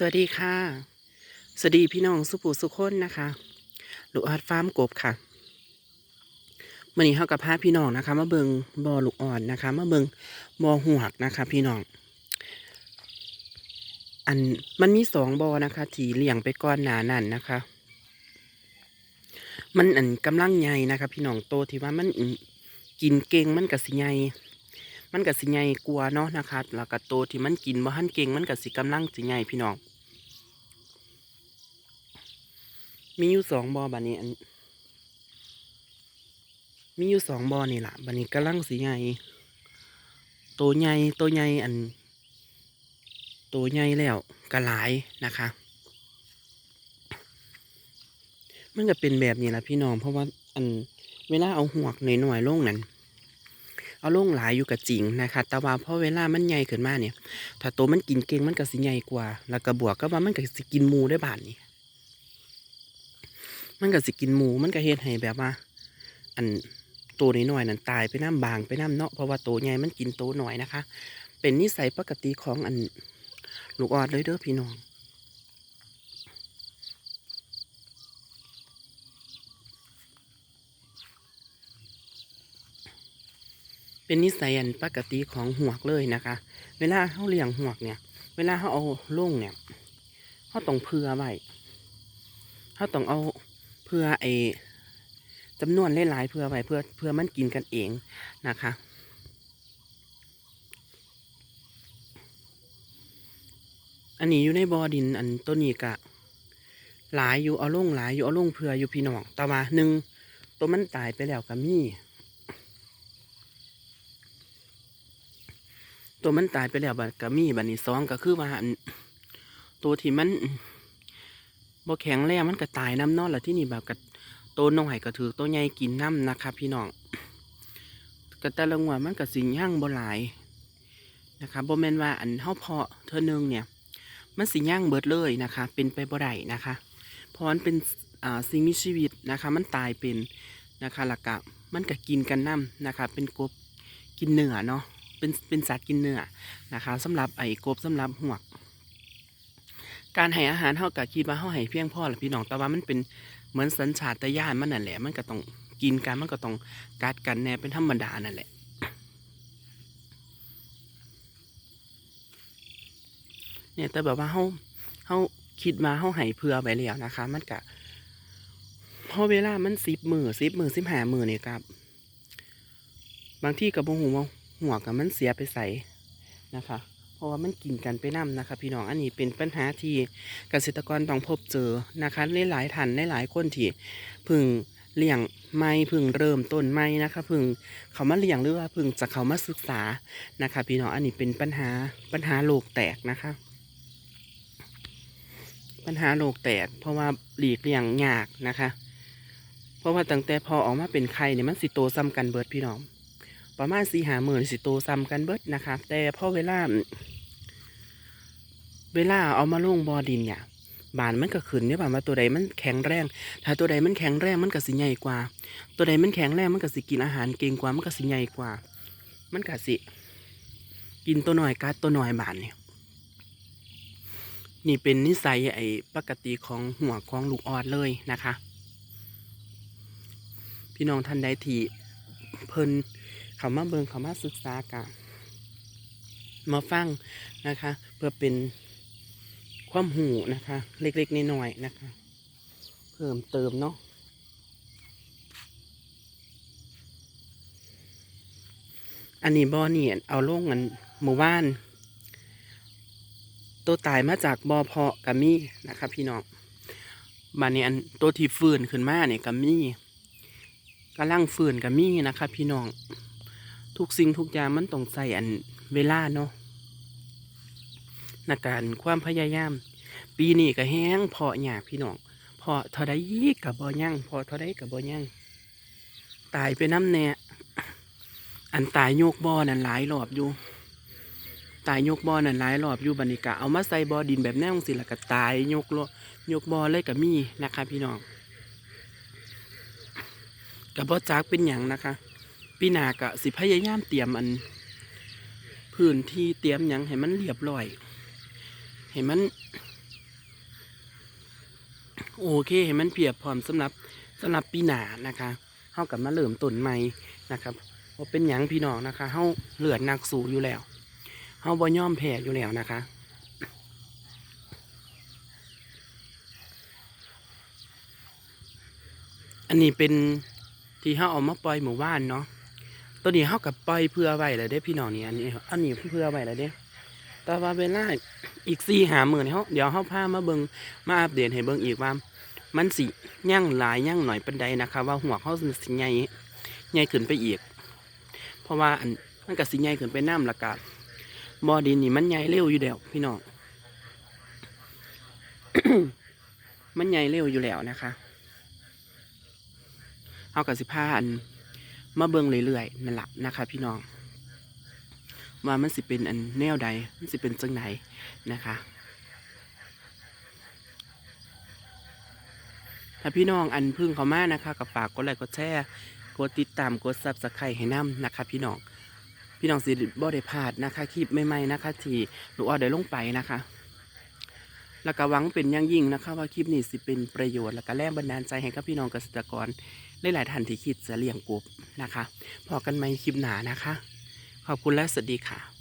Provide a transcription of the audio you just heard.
สวัสดีค่ะ สวัสดีพี่น้องสุภูสุคนนะคะลูกออดฟาร์มกบค่ะมื่อนี้เฮากับพาพี่น้องนะคะมาเบิงบอลูกอ่อนนะคะมาเบิงบอหวกนะคะ พี่น้อง อันมันมีสองบอนะคะที่เลี้ยงไปก่อนหนานั่นนะคะ มันอันกำลังใหญ่นะคะ พี่น้องโตที่ว่ามันกินเก่งมันกับสิใหญ่มันกับสิใหญ่กลัวเนาะนะคะ แล้วก็โตที่มันกินบ่ทันเก่งมันกับสิกำลังสิใหญ่พี่น้อง มีอยู่สองบอบันนี้อันมีอยู่สองบอนี่แหละบันนี้กำลังสีใหญ่โตใหญ่โตใหญ่อันโตใหญ่แล้วกระหลายนะคะ มันก็เป็นแบบนี้แหละพี่น้องเพราะว่าอันเวลาเอาหวกหน่อยๆลงนั้นเอาลงหลายอยู่กับจริงนะคะแต่ว่าพอเวลามันใหญ่ขึ้นมาเนี่ย ถ้าโตมันกินเก่งมันก็สิใหญ่กว่า แล้วก็บวกก็ว่ามันก็สิกินมูได้บาทนี่ มันก็สิกินหมูมันก็เฮ็ดให้แบบว่า อันโตวน้อยๆนั่นตายไปน้ำบางไปน้ำเนาะเพราะว่าโตใหญ่มันกินโตหน่อยนะคะ เป็นนิสัยปกติของอันลูกออดเลยเด้อพี่น้องเป็นนิสัยอันปกติของหวกเลยนะคะ เวลาเขาเลี้ยงหวกเนี่ย เวลาเขาเอาลงเนี่ยเขาต้องเผื่อไว้เขาต้องเอา เพื่อไอจำนวนหลายๆเพื่อไว้เพื่อเพื่อมันกินกันเองนะคะ อันนี้อยู่ในบ่อดินอันต้นนี้กะ หลายอยู่เอาลงหลายอยู่เอาลงเพื่ออยู่พี่น้องแต่ว่าหนึ่งตัวมันตายไปแล้วก็มีตัวมันตายไปแล้วบัดก็มีบัดนี้สองก็คือว่าอันตัวที่มัน บ่แข็งแรงมันก็ตายน้ำนอนแล้วที่นี่แบบก็ตัวน้อยก็ถือตัวใหญ่กินน้ำนะคะพี่น้องก็แต่ละงวดมันก็สิย่างบ่หลายนะคะบ่แม่นว่าอันเฮาเพาะเธอหนึงเนี่ย มันสิย่างเบิดเลยนะคะ เป็นไปบ่ได้นะคะเพราะมันเป็นอ่าสิ่งมีชีวิตนะคะ มันตายเป็นนะคะแล้วก็มันก็กินกันน้ำนะคะ เป็นกบกินเนื้อเนาะเป็นเป็นสัตว์กินเนื้อนะคะสำหรับไอ้กบสำหรับหวก การให้อาหารเท่ากับคิดว่าเท่าให้เพียงพอแหละพี่น้องแต่ว่ามันเป็นเหมือนสัญชาตญาณมันนั่นแหละ มันก็ต้องกินกันมันก็ต้องกัดกันแน่เป็นธรรมดานั่นแหละเนี่ยแต่แบบว่าเขาเขาคิดมาเขาให้เพื่อไปแล้วนะคะ มันกะพอเวลามันสิบมือสิบมือสิบห้ามือเนี่ยครับ บางที่กับโมโหว่าหัวกับมันเสียไปใส่นะคะ เพราะว่ามันกินกันไปน้ำนะคะพี่น้องอันนี้เป็นปัญหาที่เกษตรกรต้องพบเจอนะคะหลายๆท่านหลายๆคนที่พึ่งเลี้ยงไม่เพึ่งเริ่มต้นไม่นะคะพึ่งเขามาเลี้ยงหรือว่าพึ่งจะเขามาศึกษานะคะ พี่น้องอันนี้เป็นปัญหาปัญหาโลกแตกนะคะ ปัญหาโลกแตก เพราะว่าหลีกเลี่ยงยากนะคะ เพราะว่าตั้งแต่พอออกมาเป็นไข่เนี่ยมันสิโตซ้ำกันเบิดพี่น้อง ประมาณสี่หาหมื่นสิโตซ้ำกันเบิดนะคะแต่พอเวลา เวลาเอามาลงบอดินเนี่ยบานมันก็ขึ้นเนี่ยบานว่าตัวใดมันแข็งแรง ถ้าตัวใดมันแข็งแรงมันก็สิใหญ่กว่า ตัวใดมันแข็งแรงมันก็สิกินอาหารเก่งกว่ามันก็สิใหญ่กว่า มันก็สิ กินตัวหน่อยกัดตัวหน่อยบานเนี่ยนี่เป็นนิสัยไอ้ปกติของหัวของลูกออดเลยนะคะ พี่น้องท่านใดที่เพิ่น เขามาเบิงเขามาศึกษากะมาฟังนะคะ เพื่อเป็นความหูนะคะ เล็กๆน้อยๆนะคะ เพิ่มเติมเนาะอันนี้บอเนี่เอาลงกันหมู่บ้าน ตัวตายมาจากบอเพาะกัมมี่นะคะพี่น้องบานนี้อันตัวที่ฟื้นขึ้นมาเนี่ยกัมมี่กำลังฟื้นกัมี่นะคะพี่น้อง ทุกสิ่งทุกอย่างมันต้องใส่อันเวลาเนาะในการความพยายาม ปีนี้ก็แห้งเพาะหยาพี่น้องเพาะเท่าใดกับบ่ยั่งเพาะเท่าใดกับบ่ยั่งตายไปน้ำแน่อันตายโยกบ่อนั่นหลายรอบอยู่ตายโยกบ่อนั่นหลายรอบอยู่บัดนิกะเอามาใส่บ่อดินแบบแน่ของสิล้วก็ตายโยกโลโยกบ่อเลยกับมีนะคะพี่น้องกับบ่จักเป็นอย่างนะคะ ปีหนากะสิพยายามเตรียมอัน พื้นที่เตรียมหยังให้มันเรียบร้อย ให้มัน โอเคให้มันเพียบพร้อมสำหรับสำหรับปีหน้านะคะเฮากับมาเริ่มต้นใหม่นะครับว่าเป็นหยังพี่น้องนะคะเฮาเหลือดนักสูอยู่แล้วเฮาบ่ย่อมแพ้อยู่แล้วนะคะอันนี้เป็นที่เฮาเอามาปล่อยหมู่บ้านเนาะ ตัวนี้เฮากับปล่อยเพื่อไว้แล้วเด้พี่น้องนี่อันนี้อันนี้เพื่อไว้แล้วเด้แต่ว่าเวลาอีกสี่หาหมื่นเฮาเดี๋ยวเฮาพามาเบิงมาอัปเดตให้เบิงอีกว่า มันสิย่างหลายย่างหน่อยปันใดนะคะว่าหัวเขาสิใหญ่ใหญ่ขึ้นไปอีก เพราะว่าอันมันก็สิใหญ่ขึ้นไปน้ำละกาบอดินนี่มันใหญ่เร็วอยู่แล้วพี่น้องมันใหญ่เร็วอยู่แล้วนะคะ เอากับสิพาอัน มาเบิ่งเรื่อยๆนั่นแหละนะคะ พี่น้องว่ามันสิเป็นอันแนวใด มันสิเป็นจังไหนนะคะถ้าพี่น้องอันพึ่งเขามานะคะกับฝากกดไลค์กดแชร์กดติดตามกดซับสไครต์ให้นํนะคะ พี่น้องพี่น้องสิบ่ได้พลาดนะคะคลิปใหม่ๆนะคะที่หนูออได้ลงไปนะคะ แล้วก็หวังเป็นอย่างยิ่งนะคะ ว่าคลิปนี้สิเป็นประโยชน์และก็แรงบันดาลใจให้กับพี่น้องเกษตรกร หลายๆท่านที่คิดจะเลี้ยงกบนะคะพอกันไหมคลิปหนานะคะ ขอบคุณและสวัสดีค่ะ